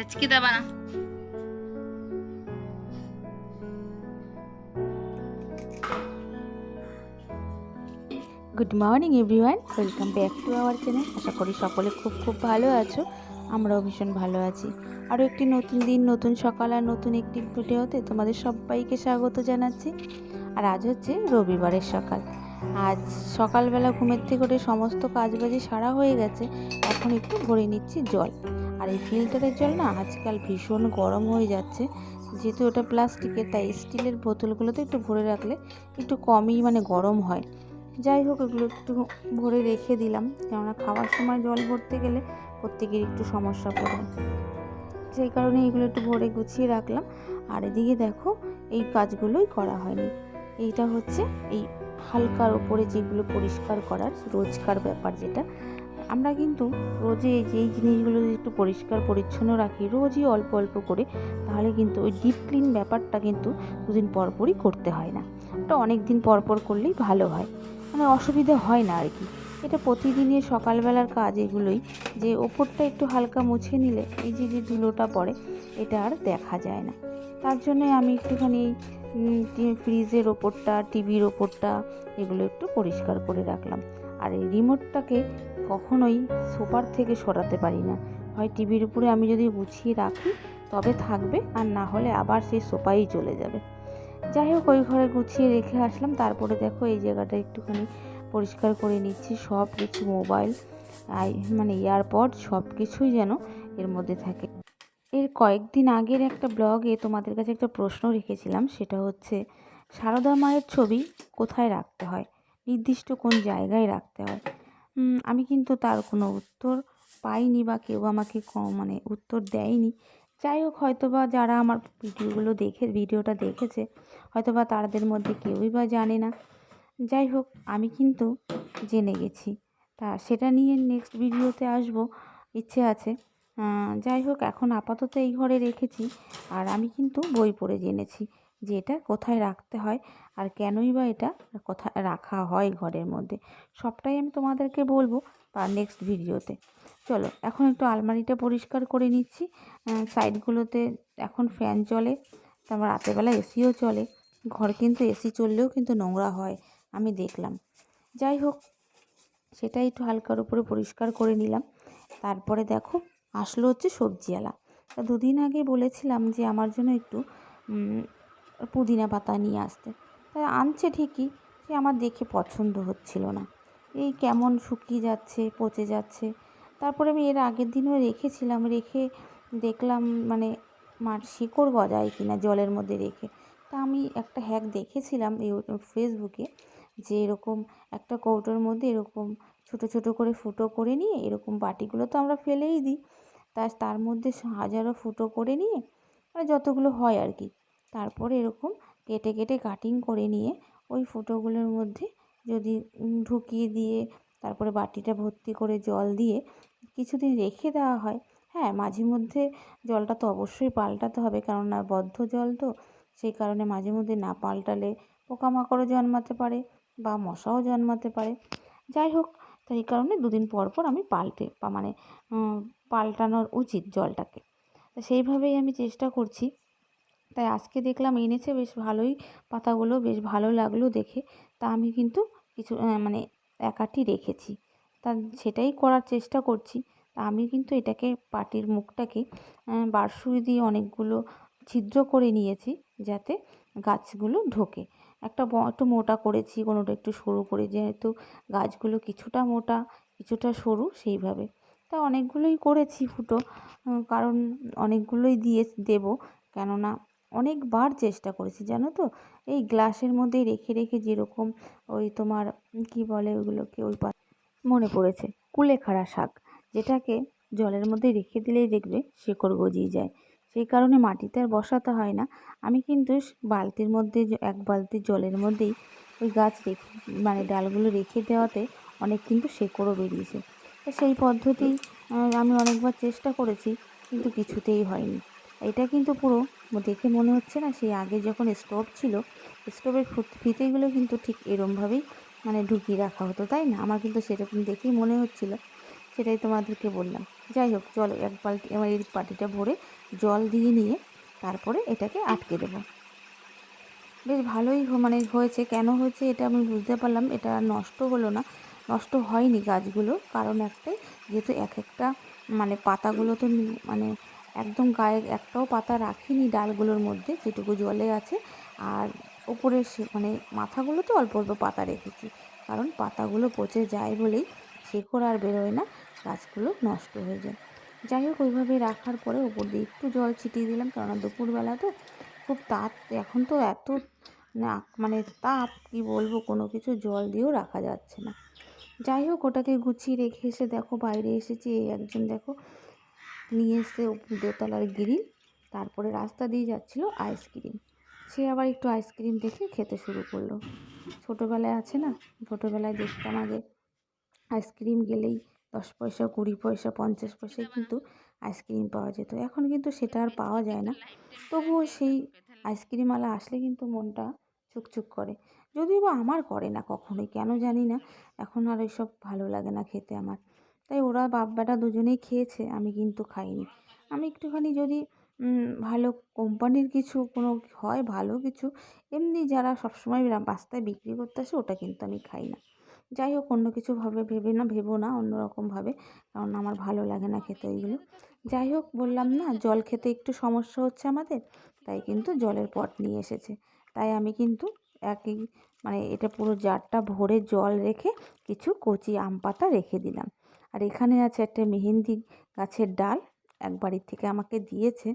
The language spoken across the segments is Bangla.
ಹಚ್ಕಿದವನ good morning everyone welcome back to our channel আশা করি সকলে খুব খুব ভালো আছো। আমরাও ভীষণ ভালো আছি। আরও একটি নতুন দিন, নতুন সকাল আর নতুন একটি ভিডিওতে তোমাদের সবাইকে স্বাগত জানাচ্ছি। আর আজ হচ্ছে রবিবারের সকাল। আজ সকালবেলা ঘুমের থেকে করে সমস্ত কাজবাজি সারা হয়ে গেছে। এখন একটু ভরে নিচ্ছি জল। আর এই ফিল্টারের জল না আজকাল ভীষণ গরম হয়ে যাচ্ছে। যেহেতু ওটা প্লাস্টিকের তাই স্টিলের বোতলগুলোতে একটু ভরে রাখলে একটু কমই মানে গরম হয়। যাই হোক, এগুলো একটু ভরে রেখে দিলাম। কেননা খাওয়ার সময় জল ভরতে গেলে প্রত্যেকের একটু সমস্যা পড়ে। সেই কারণে এগুলো একটু ভরে গুছিয়ে রাখলাম। আর এদিকে দেখো, এই কাজগুলোই করা হয়নি। এইটা হচ্ছে এই হালকার ওপরে যেগুলো পরিষ্কার করার রোজকার ব্যাপার যেটা আমরা কিন্তু রোজে যেই জিনিসগুলো একটু পরিষ্কার, পরিচ্ছন্ন রাখি, রোজই অল্প অল্প করে, তাহলে কিন্তু ওই ডিপ ক্লিন ব্যাপারটা কিন্তু দুদিন পরপরই করতে হয় না। ওটা অনেক দিন পরপর করলেই ভালো হয়। মানে অসুবিধে হয় না আর কি এটা প্রতিদিনের সকালবেলার কাজ এগুলোই, যে ওপরটা একটু হালকা মুছে নিলে, এই যে যে ধুলোটা পড়ে, এটা আর দেখা যায় না। তার জন্য আমি একটুখানি ফ্রিজের ওপরটা, টিভির ওপরটা, এগুলো একটু পরিষ্কার করে রাখলাম। আর এই রিমোটটাকে কখনোই সোফার থেকে সরাতে পারি না। হয় টিভির উপরে আমি যদি গুছিয়ে রাখি, তবে থাকবে, আর না হলে আবার সেই সোফাই চলে যাবে। যাই হোক, ওই ঘরে গুছিয়ে রেখে আসলাম। তারপরে দেখো এই জায়গাটা একটুখানি পরিষ্কার করে নিচ্ছি। সব কিছু মোবাইল, আই মানে এয়ারপড সব কিছুই যেন এর মধ্যে থাকে। এর কয়েকদিন আগের একটা ব্লগে তোমাদের কাছে একটা প্রশ্ন রেখেছিলাম, সেটা হচ্ছে, সারদা মায়ের ছবি কোথায় রাখতে হয়? নির্দিষ্ট কোন জায়গায় রাখতে হয়? আমি কিন্তু তার কোনো উত্তর পাইনি বা কেউ আমাকে মানে উত্তর দেয়নি। যাই হোক হয়তো বা যারা আমার ভিডিওগুলো দেখে, ভিডিওটা দেখেছে হয়তো বা তাদের মধ্যে কেউই বা জানে না। যাই হোক, আমি কিন্তু জেনে গেছি। তা সেটা নিয়ে নেক্সট ভিডিওতে আসব। ইচ্ছে আছে। যাই হোক, এখন আপাতত এই ঘরে রেখেছি। আর আমি কিন্তু বই পড়ে জেনেছি যে এটা কোথায় রাখতে হয় আর কেনই বা এটা কোথায় রাখা হয় ঘরের মধ্যে। সবটাই আমি তোমাদেরকে বলব বা নেক্সট ভিডিওতে। চলো, এখন একটু আলমারিটা পরিষ্কার করে নিচ্ছি। সাইডগুলোতে এখন ফ্যান চলে, তারপর রাতেরবেলা এসিও চলে। ঘর কিন্তু এসি চললেও কিন্তু নোংরা হয়, আমি দেখলাম। যাই হোক, সেটাই একটু হালকার উপরে পরিষ্কার করে নিলাম। তারপরে দেখো আসলো হচ্ছে সবজিওয়ালা। তা দুদিন আগে বলেছিলাম যে আমার জন্য একটু পুদিনা পাতা নিয়ে আসতে। তা আনছে ঠিকই, সে আমার দেখে পছন্দ হচ্ছিল না। এই কেমন শুকিয়ে যাচ্ছে, পচে যাচ্ছে। তারপরে আমি এর আগের দিনও রেখেছিলাম, রেখে দেখলাম মানে মার শিকড় গজায় কিনা জলের মধ্যে রেখে। তা আমি একটা হ্যাক দেখেছিলাম ফেসবুকে যে এরকম একটা কৌটোর মধ্যে এরকম ছোট ছোট করে ফুটো করে নিয়ে এরকম বাটিগুলো তো আমরা ফেলেই দিই। তা তার মধ্যে হাজারো ফুটো করে নিয়ে মানে যতগুলো হয় আর কি, তারপরে এরকম কেটে কেটে কাটিং করে নিয়ে ওই ফুটোগুলোর মধ্যে যদি ঢুকিয়ে দিয়ে, তারপরে বাটিটা ভর্তি করে জল দিয়ে কিছুদিন রেখে দেওয়া হয়। হ্যাঁ মাঝে মধ্যে জলটা তো অবশ্যই পাল্টাতে হবে কেননা বদ্ধ জল তো, সেই কারণে মাঝে মধ্যে না পাল্টালে পোকামাকড়ও জন্মাতে পারে বা মশাও জন্মাতে পারে। যাই হোক তো এই কারণে দুদিন পর পর আমি পাল্টে মানে পাল্টানোর উচিত জলটাকে। সেইভাবেই আমি চেষ্টা করছি। তাই আজকে দেখলাম এনেছে, বেশ ভালোই। পাতাগুলো বেশ ভালো লাগল দেখে। তা আমি কিন্তু কিছু মানে একাটি রেখেছি। তা সেটাই করার চেষ্টা করছি। তা আমি কিন্তু এটাকে পাটির মুখটাকে বারসুই দিয়ে অনেকগুলো ছিদ্র করে নিয়েছি যাতে গাছগুলো ঢোকে। একটা একটু মোটা করেছি, কোনোটা একটু সরু করে। যেহেতু গাছগুলো কিছুটা মোটা, কিছুটা সরু সেইভাবে। তা অনেকগুলোই করেছি ফুটো কারণ অনেকগুলোই দিয়ে দেবো। কেননা অনেকবার চেষ্টা করেছি, জানো তো? এই গ্লাসের মধ্যে রেখে রেখে যেরকম ওই তোমার, কি বলে ওইগুলোকে ওই মনে পড়েছে, কুলেখাড়া শাক, যেটাকে জলের মধ্যে রেখে দিলেই দেখবে শেকড় গজিয়ে যায়। সেই কারণে মাটিতে আর বসাতে হয় না। আমি কিন্তু বালতির মধ্যে এক বালতি জলের মধ্যেই ওই গাছ রেখে মানে ডালগুলো রেখে দেওয়াতে অনেক কিন্তু শেকড়ও বেরিয়েছে। তো সেই পদ্ধতি আমি অনেকবার চেষ্টা করেছি, কিন্তু কিছুতেই হয়নি। এটা কিন্তু পুরো দেখে মনে হচ্ছে না, সেই আগে যখন স্টোভ ছিল স্টোভের ফিতেগুলো কিন্তু ঠিক এরমভাবেই মানে ঢুকিয়ে রাখা হতো, তাই না? আমার কিন্তু সেরকম দেখেই মনে হচ্ছিল। সেটাই তোমাদেরকে বললাম। যাই হোক, চলো এক বালতি আমার এই বাটিটা ভরে জল দিয়ে নিয়ে তারপরে এটাকে আটকে দেবো। বেশ ভালোই মানে হয়েছে। কেন হয়েছে এটা আমি বুঝতে পারলাম, এটা নষ্ট হলো না। নষ্ট হয়নি গাছগুলো। কারণ একটাই, যেহেতু এক একটা মানে পাতাগুলো তো মানে একদম গায়ে একটাও পাতা রাখিনি ডালগুলোর মধ্যে, যেটুকু জলে আছে। আর ওপরে সে মানে মাথাগুলো তো অল্প অল্প পাতা রেখেছি। কারণ পাতাগুলো পচে যায় বলেই শেকড় আর বেরোয় না, গাছগুলো নষ্ট হয়ে যায়। যাই হোক, ওইভাবে রাখার পরে ওপর দিয়ে একটু জল ছিটিয়ে দিলাম, কেননা দুপুরবেলা তো খুব তাপ, এখন তো এত না মানে তাপ, কি বলব, কোনো কিছু জল দিয়েও রাখা যাচ্ছে না। যাই হোক, ওটাকে গুছিয়ে রেখে এসে দেখো বাইরে এসেছি। এই একজন দেখো নিয়ে এসে দোতলার গ্রিল, তারপরে রাস্তা দিয়ে যাচ্ছিল আইসক্রিম সে আবার একটু আইসক্রিম দেখে খেতে শুরু করল। ছোটোবেলায় আছে না? ছোটোবেলায় দেখতাম আগে আইসক্রিম গেলেই দশ পয়সা, কুড়ি পয়সা, পঞ্চাশ পয়সায় কিন্তু আইসক্রিম পাওয়া যেত। এখন কিন্তু সেটা আর পাওয়া যায় না। তবুও সেই আইসক্রিমওয়ালা আসলে কিন্তু মনটা চুকচুক করে। যদিও বা আমার করে না কখনোই, কেন জানি না। এখন আর ওইসব ভালো লাগে না খেতে আমার। তাই ওরা বাপ বেটা দুজনেই খেয়েছে, আমি কিন্তু খাইনি। আমি একটুখানি যদি ভালো কোম্পানির কিছু, কোনো হয় ভালো কিছু, এমনি যারা সবসময় রাস্তায় বিক্রি করতে আসে, ওটা কিন্তু আমি খাই না। যাই হোক, অন্য কিছু ভাবে, ভেবে না, ভেবো না অন্যরকমভাবে কারণ আমার ভালো লাগে না খেতে ওইগুলো। যাই হোক, বললাম না, জল খেতে একটু সমস্যা হচ্ছে আমাদের, তাই কিন্তু জলের পট নিয়ে এসেছে। তাই আমি কিন্তু একই মানে এটা পুরো জারটা ভরে জল রেখে কিছু কচি আম পাতা রেখে দিলাম। আর এখানে আছে একটা মেহেন্দি গাছের ডাল, এক বাড়ির থেকে আমাকে দিয়েছে।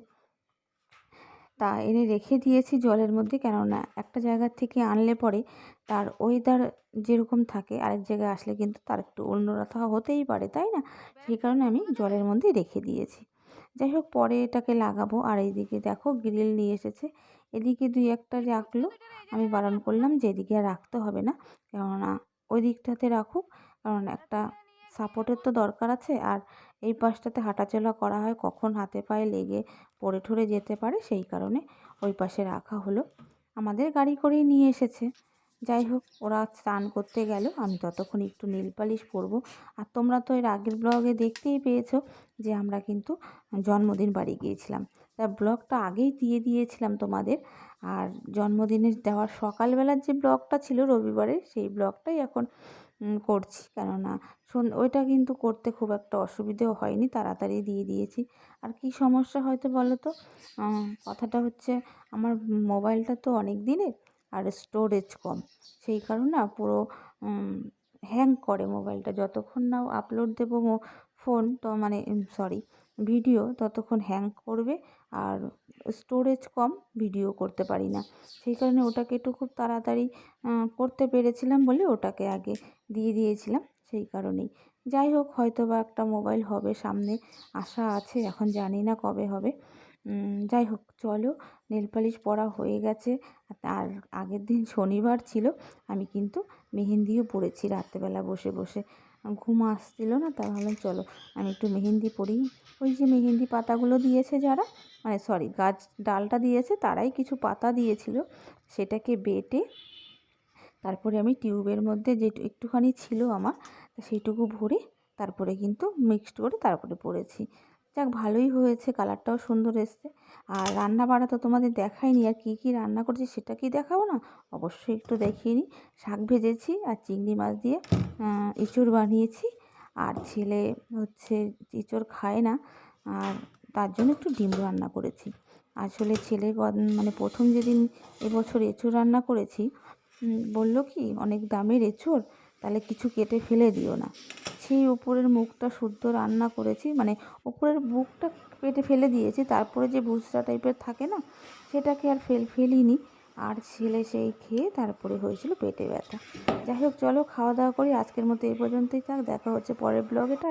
তা এনে রেখে দিয়েছি জলের মধ্যে, কেননা একটা জায়গার থেকে আনলে পরে তার ওয়েদার যেরকম থাকে, আরেক জায়গায় আসলে কিন্তু তার একটু অন্যরথা হতেই পারে, তাই না? সেই কারণে আমি জলের মধ্যে রেখে দিয়েছি। যাই হোক, পরে এটাকে লাগাবো। আর এইদিকে দেখো, গ্রিল নিয়ে এসেছে। এদিকে দুই একটা রাখল। আমি বারণ করলাম যে এদিকে রাখতে হবে না। কেননা ওই দিকটাতে রাখুক। কারণ একটা সাপোর্টের তো দরকার আছে। আর এই পাশটাতে হাঁটাচলা করা হয়। কখন হাতে পায়ে লেগে পড়ে ঠরে যেতে পারে, সেই কারণে ওই পাশে রাখা হলো। আমাদের গাড়ি করেই নিয়ে এসেছে। যাই হোক ওরা স্নান করতে গেল। আমি ততক্ষণ একটু নীল পালিশ পরবো। আর তোমরা তো এর আগের ব্লগে দেখতেই পেয়েছ যে আমরা কিন্তু জন্মদিন বাড়ি গিয়েছিলাম। তা ব্লগটা আগেই দিয়ে দিয়েছিলাম তোমাদের। আর জন্মদিনের দেওয়ার সকালবেলার যে ব্লগটা ছিল রবিবারের সেই ব্লগটাই এখন করছি। কেননা ওইটা কিন্তু করতে খুব একটা অসুবিধেও হয়নি, তাড়াতাড়ি দিয়ে দিয়েছি। আর কি সমস্যা হয়তো বলো তো? কথাটা হচ্ছে আমার মোবাইলটা তো অনেক দিনের আর স্টোরেজ কম। সেই কারণে পুরো হ্যাং করে মোবাইলটা যতক্ষণ না আপলোড দেবো ফোন তো মানে সরি ভিডিও ততক্ষণ হ্যাং করবে। আর স্টোরেজ কম ভিডিও করতে পারি না। সেই কারণে ওটাকে একটু খুব তাড়াতাড়ি করতে পেরেছিলাম বলে ওটাকে আগে দিয়ে দিয়েছিলাম। সেই কারণেই। যাই হোক হয়তো বা একটা মোবাইল হবে, সামনে আশা আছে, এখন জানি না কবে হবে। যাই হোক, চলো নেল পালিশ পরা হয়ে গেছে। আর আগের দিন শনিবার ছিল, আমি কিন্তু মেহেন্দিও পরেছি রাত্রেবেলা বসে বসে। ঘুম আসছিল না তা ভাবলাম চলো, আমি একটু মেহেন্দি পরি। ওই যে মেহেন্দি পাতাগুলো দিয়েছে যারা মানে সরি গাছ ডালটা দিয়েছে, তারাই কিছু পাতা দিয়েছিল, সেটাকে বেটে তারপরে আমি টিউবের মধ্যে যে একটুখানি ছিল আমার, সেইটুকু ভরে তারপরে কিন্তু মিক্সড করে তারপরে পরেছি। যাক, ভালোই হয়েছে, কালারটাও সুন্দর এসছে। আর রান্না বাড়া তো তোমাদের দেখাইনি আর কী কী রান্না করছি সেটা কি দেখাবো না? অবশ্যই একটু দেখিয়ে নিই। শাক ভেজেছি আর চিংড়ি মাছ দিয়ে এঁচোড় বানিয়েছি। আর ছেলে হচ্ছে এঁচোড় খায় না, আর তার জন্য একটু ডিম রান্না করেছি। আসলে ছেলে মানে প্রথম যেদিন এবছর এঁচোড় রান্না করেছি বলল কি, অনেক দামের এঁচোড়, তাহলে কিছু কেটে ফেলে দিও না। সেই উপরের মুখটা শুদ্ধ রান্না করেছি মানে উপরের বুকটা পেটে ফেলে দিয়েছি, তারপরে যে ভুসরা টাইপের থাকে না, সেটাকে আর ফেল, ফেলিনি। আর ছেলে সেই খেয়ে তারপরে হয়েছিল পেটে ব্যথা। যাই হোক, চলো খাওয়া দাওয়া করি, আজকের মতো এই পর্যন্তই থাক, দেখা হচ্ছে পরের ব্লগেটা